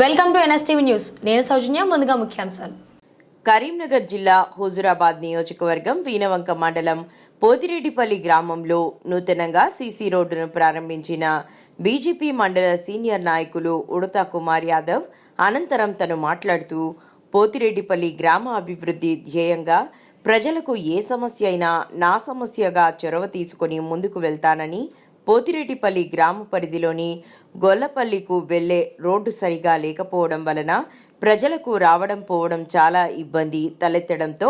Welcome to NSTV news. నేను సౌజన్య ముందుగా ముఖ్యాంశాలు. కరీంనగర్ జిల్లా హుజురాబాద్ నియోజకవర్గం వీనవంక మండలం పోతిరెడ్డిపల్లి గ్రామంలో నూతనంగా సీసీ రోడ్డును ప్రారంభించిన బీజేపీ మండల సీనియర్ నాయకులు ఉడతా కుమార్ యాదవ్ అనంతరం తను మాట్లాడుతూ పోతిరెడ్డిపల్లి గ్రామ అభివృద్ధి ధ్యేయంగా ప్రజలకు ఏ సమస్య అయినా నా సమస్యగా చొరవ తీసుకొని ముందుకు వెళ్తానని పోతిరెడ్డిపల్లి గ్రామ పరిధిలోని గొల్లపల్లికు వెళ్ళే రోడ్డు సరిగా లేకపోవడం వలన ప్రజలకు రావడం పోవడం చాలా ఇబ్బంది తలెత్తడంతో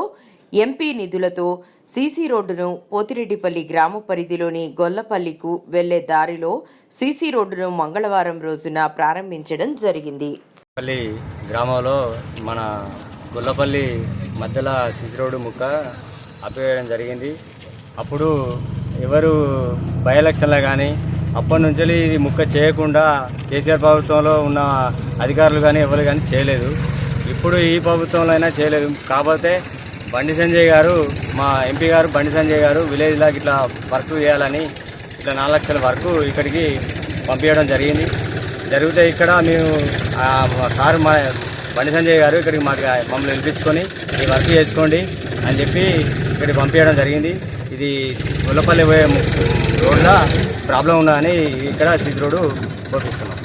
ఎంపీ నిధులతో సీసీ రోడ్డును పోతిరెడ్డిపల్లి గ్రామ పరిధిలోని గొల్లపల్లికు వెళ్ళే దారిలో సీసీ రోడ్డును మంగళవారం రోజున ప్రారంభించడం జరిగింది. పల్లి గ్రామంలో మన గొల్లపల్లి మధ్యలో సీసీ రోడ్డు ముక్క ఆపివేయడం జరిగింది. అప్పుడు ఎవరు బై ఎలక్షన్లో కానీ అప్పటి నుంచి ఇది ముక్క చేయకుండా కేసీఆర్ ప్రభుత్వంలో ఉన్న అధికారులు కానీ ఎవరు కానీ చేయలేదు. ఇప్పుడు ఈ ప్రభుత్వంలో అయినా చేయలేదు. కాకపోతే బండి సంజయ్ గారు మా ఎంపీ గారు బండి సంజయ్ గారు విలేజ్ లాగా ఇట్లా వర్క్ చేయాలని ఇట్లా నాలుగు లక్షల వరకు ఇక్కడికి పంపించడం జరిగింది. జరిగితే ఇక్కడ మేము మా సార్ మా బండి సంజయ్ గారు ఇక్కడికి మాకు మమ్మల్ని పిలిపించుకొని ఈ వర్క్ చేసుకోండి అని చెప్పి ఇక్కడికి పంపించడం జరిగింది. ఇది గొల్లపల్లి పోయే రోడ్లో ప్రాబ్లం ఉన్నదని ఇక్కడ సీసీ రోడ్డు పంపిస్తున్నాం.